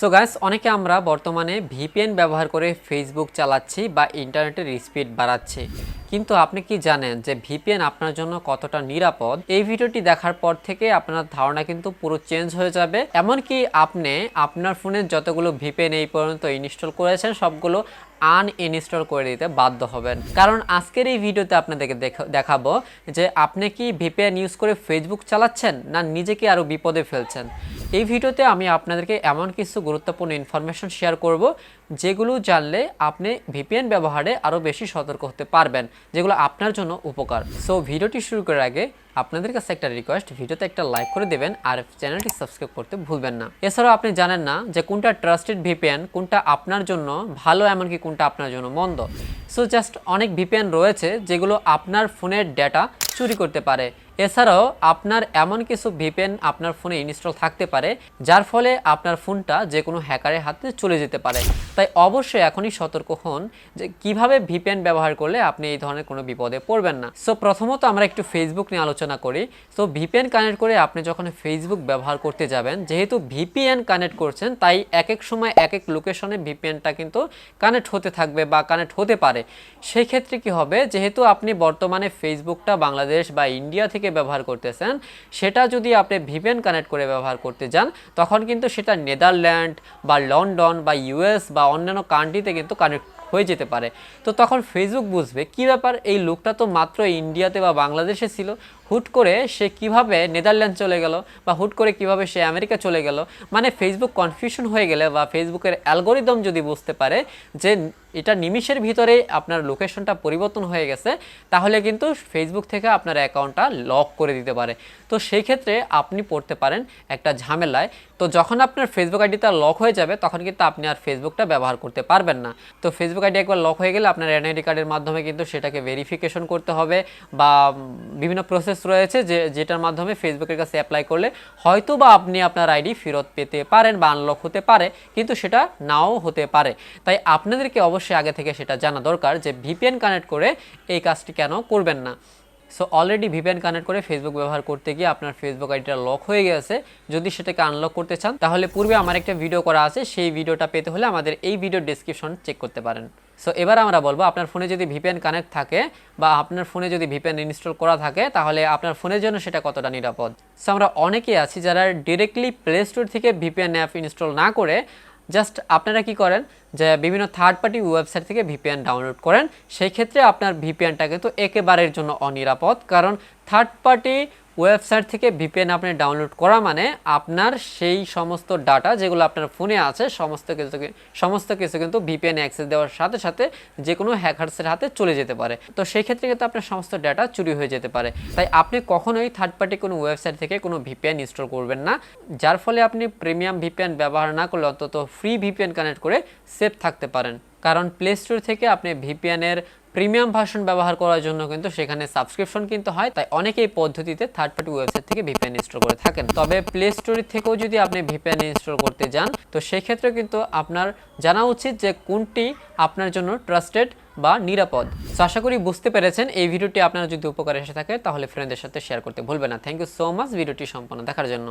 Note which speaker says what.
Speaker 1: So guys অনেকে আমরা বর্তমানে ভিপিএন ব্যবহার করে ফেসবুক চালাচ্ছি বা ইন্টারনেটের স্পিড বাড়াচ্ছি। কিন্তু আপনি কি জানেন যে ভিপিএন আপনার জন্য কতটা নিরাপদ? এই ভিডিওটি দেখার পর থেকে আপনার ধারণা কিন্তু পুরো চেঞ্জ হয়ে যাবে। এমনকি আপনি আপনার ফোনে যতগুলো ভিপিএন এই পর্যন্ত ইনস্টল করেছেন, সবগুলো আনইনস্টল করে দিতে বাধ্য হবেন। কারণ আজকের এই ভিডিওতে আপনাদেরকে দেখা- দেখাবো যে আপনি কি ভিপিএন ইউজ করে ফেসবুক চালাচ্ছেন না নিজেকে আরও বিপদে ফেলছেন। এই ভিডিওতে আমি আপনাদেরকে এমন কিছু গুরুত্বপূর্ণ ইনফরমেশন শেয়ার করব, যেগুলো জানলে আপনি ভিপিএন ব্যবহারে আরও বেশি সতর্ক হতে পারবেন, যেগুলো আপনার জন্য উপকার। সো ভিডিওটি শুরু করার আগে আপনাদের কাছে একটা রিকোয়েস্ট ভিডিওতে একটা লাইক করে দেবেন আর চ্যানেলটি সাবস্ক্রাইব করতে ভুলবেন না। এছাড়াও আপনি জানেন না যে কোনটা ট্রাস্টেড ভিপিএন কোনটা আপনার জন্য ভালো, এমনকি কোনটা আপনার জন্য মন্দ। সো জাস্ট অনেক ভিপিএন রয়েছে, যেগুলো আপনার ফোনের ডেটা চুরি করতে পারে। এছাড়াও আপনার এমন কিছু ভিপিএন আপনার ফোনে ইনস্টল থাকতে পারে, যার ফলে আপনার ফোনটা যে কোনো হ্যাকারের হাতে চলে যেতে পারে। তাই অবশ্যই এখনই সতর্ক হন যে কীভাবে ভিপিএন ব্যবহার করলে আপনি এই ধরনের কোনো বিপদে পড়বেন না। সো প্রথমত আমরা একটু ফেসবুক নিয়ে আলোচনা করি। সো ভিপিএন কানেক্ট করে আপনি যখন ফেসবুক ব্যবহার করতে যাবেন, যেহেতু ভিপিএন কানেক্ট করছেন, তাই এক এক সময় এক এক লোকেশনে ভিপিএনটা কিন্তু কানেক্ট হতে থাকবে বা কানেক্ট হতে পারে। সেই ক্ষেত্রে কি হবে, যেহেতু আপনি বর্তমানে ফেসবুকটা বাংলাদেশ বা ইন্ডিয়া থেকে ব্যবহার করতেছেন, সেটা যদি আপনি ভিপিএন কানেক্ট করে ব্যবহার করতে যান, তখন কিন্তু সেটা নেদারল্যান্ড বা লন্ডন বা ইউএস বা অন্যান্য কান্ট্রিতে কিন্তু কানেক্ট হয়ে যেতে পারে। তো তখন ফেসবুক বুঝবে কি ব্যাপার, এই লোকটা তো মাত্র ইন্ডিয়াতে বা বাংলাদেশে ছিল হুট করে সে কীভাবে নেদারল্যান্ড চলে গেল বা হুট করে কীভাবে সে আমেরিকা চলে গেল মানে ফেসবুক কনফিউশন হয়ে গেলে বা ফেসবুকের অ্যালগোরিদম যদি বুঝতে পারে যে এটা নিমিষের ভিতরে আপনার লোকেশনটা পরিবর্তন হয়ে গেছে, তাহলে কিন্তু ফেসবুক থেকে আপনার অ্যাকাউন্টটা লক করে দিতে পারে। তো সেই ক্ষেত্রে আপনি পড়তে পারেন একটা ঝামেলায়। তো যখন আপনার ফেসবুক আইডিটা লক হয়ে যাবে, তখন কিন্তু আপনি আর ফেসবুকটা ব্যবহার করতে পারবেন না। তো ফেসবুক আইডি একবার লক হয়ে গেলে আপনার এনআইডি কার্ডের মাধ্যমে কিন্তু সেটাকে ভেরিফিকেশন করতে হবে বা বিভিন্ন প্রসেস রয়েছে যে, যেটার মাধ্যমে ফেসবুকের কাছে অ্যাপ্লাই করলে হয়তো বা আপনি আপনার আইডি ফেরত পেতে পারেন বা আনলক হতে পারে, কিন্তু সেটা নাও হতে পারে। তাই আপনাদেরকে অবশ্যই আগে থেকে সেটা জানা দরকার যে ভিপিএন কানেক্ট করে এই কাজটি কেন করবেন না। সো অলরেডি ভিপিএন কানেক্ট করে ফেসবুক ব্যবহার করতে গিয়ে আপনার ফেসবুক আইডিটা লক হয়ে গেছে। যদি সেটাকে আনলক করতে চান, তাহলে পূর্বে আমার একটা ভিডিও করা আছে, সেই ভিডিওটা পেতে হলে আমাদের এই ভিডিও ডেসক্রিপশন চেক করতে পারেন। সো এবার আমরা বলব, আপনার ফোনে যদি ভিপিএন কানেক্ট থাকে বা আপনার ফোনে যদি ভিপিএন ইনস্টল করা থাকে, তাহলে আপনার ফোনের জন্য সেটা কতটা নিরাপদ? সো আমরা অনেকেই আছি যারা ডিরেক্টলি প্লে স্টোর থেকে ভিপিএন অ্যাপ ইনস্টল না করে জাস্ট আপনারা কি করেন? যে বিভিন্ন থার্ড পার্টি ওয়েবসাইট থেকে ভিপিএন ডাউনলোড করেন, সেই ক্ষেত্রে আপনার ভিপিএনটা কিন্তু একেবারের জন্য অনিরাপদ। কারণ থার্ড পার্টি ওয়েবসাইট থেকে ভিপিএন আপনি ডাউনলোড করা মানে আপনার সেই সমস্ত ডাটা যেগুলো আপনার ফোনে আছে, সমস্ত কিছু সমস্ত কিছু কিন্তু ভিপিএন অ্যাক্সেস দেওয়ার সাথে সাথে যে কোনো হ্যাকার্সের হাতে চলে যেতে পারে। তো সেই ক্ষেত্রে কিন্তু আপনার সমস্ত ডাটা চুরি হয়ে যেতে পারে। তাই আপনি কখনোই থার্ড পার্টি কোনো ওয়েবসাইট থেকে কোনো ভিপিএন ইনস্টল করবেন না। যার ফলে আপনি প্রিমিয়াম ভিপিএন ব্যবহার না করলে অন্তত ফ্রি ভিপিএন কানেক্ট করে সেফ থাকতে পারেন। কারণ প্লে স্টোর থেকে আপনি ভিপিএনের প্রিমিয়াম ভার্সন ব্যবহার করার জন্য কিন্তু সেখানে সাবস্ক্রিপশন কিনতে হয়, তাই অনেকে এই পদ্ধতিতে থার্ড পার্টি ওয়েবসাইট থেকে ভিপিএন ইনস্টল করে থাকেন। তবে প্লে স্টোর থেকেও যদি আপনি ভিপিএন ইনস্টল করতে যান, তো সেই ক্ষেত্রে কিন্তু আপনার জানা উচিত যে কোনটি আপনার জন্য ট্রাস্টেড বা নিরাপদ। তো আশা করি বুঝতে পেরেছেন, এই ভিডিওটি আপনার যদি উপকার এসে থাকে, তাহলে ফ্রেন্ডদের সাথে শেয়ার করতে ভুলবেন না। থ্যাংক ইউ সো মাচ ভিডিওটি সম্পন্ন দেখার জন্য।